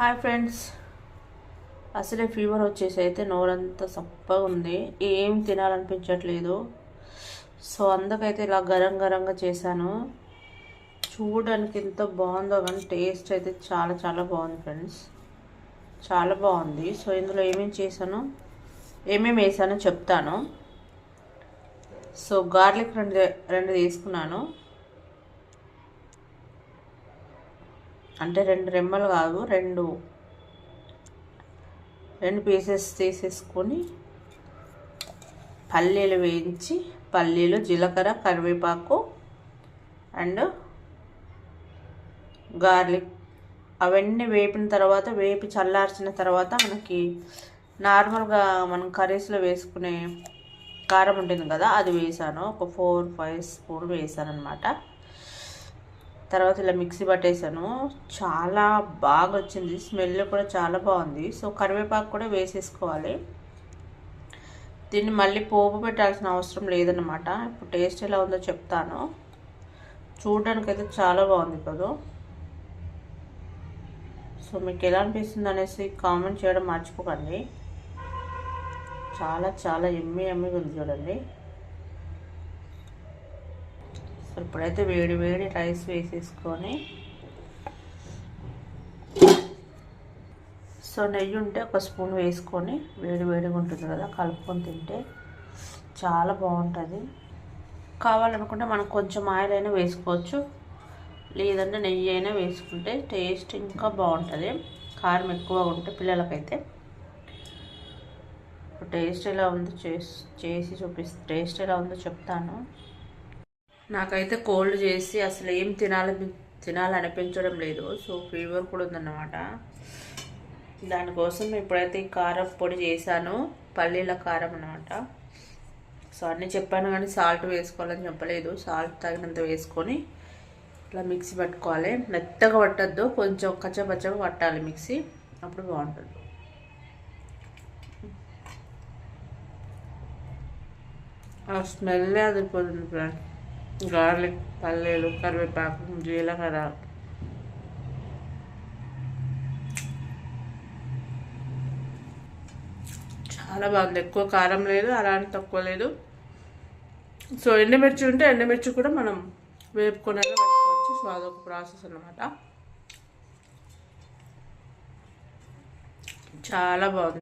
Hi friends. అసలే fever వచ్చేసి అయితే నోరంతా సప్పగా ఉంది. ఏం తినాలనిపించట్లేదు. సో అందుకైతే ఇలా గరం గరంగా చేశాను. చూడడానికి ఎంత బాగుందో కానీ టేస్ట్ అయితే చాలా చాలా బాగుంది ఫ్రెండ్స్. చాలా బాగుంది. సో ఇందులో ఏమేమి చేశాను? ఏమేమి వేసానో చెప్తాను. సో గార్లిక్ రెండు రెండు తీసుకున్నాను అంటే రెండు రెమ్మలు కాదు రెండు రెండు పీసెస్ తీసేసుకొని పల్లీలు వేయించి పల్లీలు జీలకర్ర కరివేపాకు అండ్ గార్లిక్. అవన్నీ వేపిన తర్వాత వేపి చల్లార్చిన తర్వాత మనకి నార్మల్గా మనం కర్రీస్లో వేసుకునే కారం ఉంటుంది కదా అది వేసాను. ఒక ఫోర్ ఫైవ్ స్పూన్ వేసాను అనమాట తర్వాత ఇలా మిక్సీ పట్టేసాను. చాలా బాగా వచ్చింది స్మెల్ కూడా చాలా బాగుంది. సో కరివేపాకు కూడా వేసేసుకోవాలి. దీన్ని మళ్ళీ పోపు పెట్టాల్సిన అవసరం లేదన్నమాట. ఇప్పుడు టేస్ట్ ఎలా ఉందో చెప్తాను. చూడడానికి అయితే చాలా బాగుంది కదా. సో మీకు ఎలా అనిపిస్తుంది అనేసి కామెంట్ చేయడం మర్చిపోకండి. చాలా చాలా ఎమ్మి ఎమ్మిగా ఉంది చూడండి. సో ఇప్పుడైతే వేడి వేడి రైస్ వేసేసుకొని సో నెయ్యి ఉంటే ఒక స్పూన్ వేసుకొని వేడి వేడిగా ఉంటుంది కదా కలుపుకొని తింటే చాలా బాగుంటుంది. కావాలనుకుంటే మనం కొంచెం ఆయిల్ అయినా వేసుకోవచ్చు. లేదంటే నెయ్యి అయినా వేసుకుంటే టేస్ట్ ఇంకా బాగుంటుంది. కారం ఎక్కువగా ఉంటే పిల్లలకైతే. టేస్ట్ ఎలా ఉందో చేసి చేసి చూపిస్తా టేస్ట్ ఎలా ఉందో చెప్తాను. నాకైతే కోల్డ్ చేసి అసలు ఏం తినాలి తినాలనిపించడం లేదు. సో ఫీవర్ కూడా ఉందన్నమాట. దానికోసం ఇప్పుడైతే కారం పొడి చేశాను. పల్లీల కారం అనమాట సో అన్నీ చెప్పాను కానీ సాల్ట్ వేసుకోవాలని చెప్పలేదు. సాల్ట్ తగినంత వేసుకొని ఇట్లా మిక్సీ పట్టుకోవాలి. మెత్తగా పట్టద్దు. కొంచెం కచ్చపచ్చగా పట్టాలి మిక్సీ. అప్పుడు బాగుంటుంది. ఆ స్మెల్ అదిరిపోతుంది ఫ్రెండ్స్. గార్లిక్ పల్లీలు కరివేపాకు జీలకర్ర. చాలా బాగుంది. ఎక్కువ కారం లేదు అలానే తక్కువ లేదు. సో ఎండుమిర్చి ఉంటే ఎండుమిర్చి కూడా మనం వేపుకొని పెట్టుకోవచ్చు. సో అదొక ప్రాసెస్ అనమాట చాలా బాగుంది.